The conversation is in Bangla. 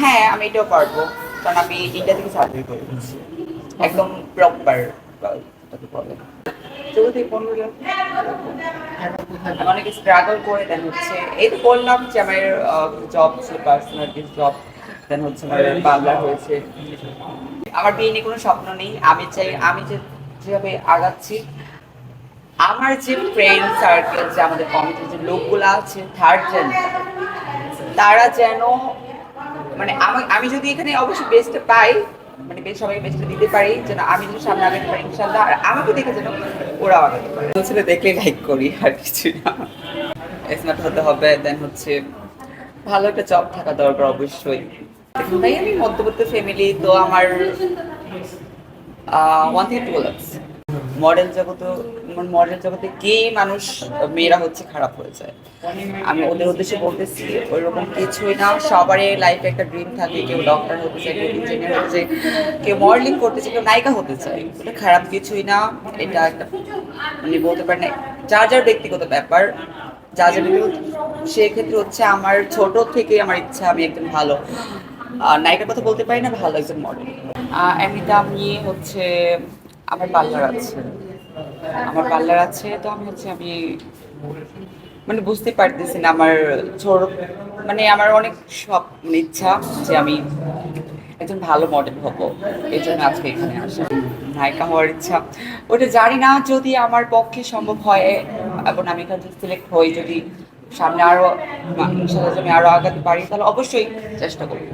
হ্যাঁ আমি এটাও পারব। কারণ আমি ইন্ডিয়া থেকে সার্জারি করেছি একদম প্রপার বলে অনেক স্ট্রাগল করে দেন হচ্ছে এই তো বললাম যে আমার জব ছিল পার্সোনাল জব দেন হচ্ছে আমার পার্লার হয়েছে। আমার বিয়ে নিয়ে কোনো স্বপ্ন নেই। আমি চাই আমি যে যেভাবে আগাচ্ছি আমার যে ফ্রেন্ড সার্কেল যে আমাদের কমিটির যে লোকগুলো আছে থার্ড জেন তারা যেন মানে আমি- যদি এখানে অবশ্যই বেস্ট পাই মানে বেশ সবাই বেস্ট দিতে পারি, যেন আমি যদি সামনে আগাতে পারি ইনশাল্লাহ আর আমাকে দেখে যেন ওরা আগাতে পারে। ছেলে দেখলে লাইক করি, আর কিছু না। স্মার্ট হতে হবে দেন হচ্ছে ভালো একটা জব থাকা দরকার অবশ্যই। ভাই আমি মধ্যবর্তী ফ্যামিলি তো আমার ওয়ান থেকে টু লাখস মডেল জগতে মডেল জগতে কে মানুষ মেয়েরা হচ্ছে খারাপ হয়ে যায়। আমি ওদের উদ্দেশ্যে বলতেছি ওই রকম কিছুই না সবারই লাইফে একটা ড্রিম থাকে কেউ ডক্টর হতে চায় কেউ ইঞ্জিনিয়ার হতে চায় কেউ মডেলিং করতে চায় কেউ নায়িকা হতে চায়। এটা খারাপ কিছুই না এটা একটা মানে বলতে পারেন না, যার ব্যক্তিগত ব্যাপার যা যা সেক্ষেত্রে হচ্ছে আমার ছোট থেকে আমার ইচ্ছা আমি একদম ভালো নায়িকার কথা বলতে পারি না ভালো একজন মডেল এমনিতে আমি হচ্ছে আমার পার্লার আছে। আমার পার্লার আছে তো আমি হচ্ছে, আমি মানে বুঝতে পারতেছি না, আমার ছোট মানে আমার অনেক সব মানে ইচ্ছা যে আমি একজন ভালো মডেল হব। এই জন্য আজকে এখানে আসা। নায়িকা হওয়ার ইচ্ছা। ওটা জানি না যদি আমার পক্ষে সম্ভব হয়, এবং আমি এখান থেকে সিলেক্ট হই, যদি সামনে আরও ইনশাল্লাহ আমি আরও আগাতে পারি, তাহলে অবশ্যই চেষ্টা করব।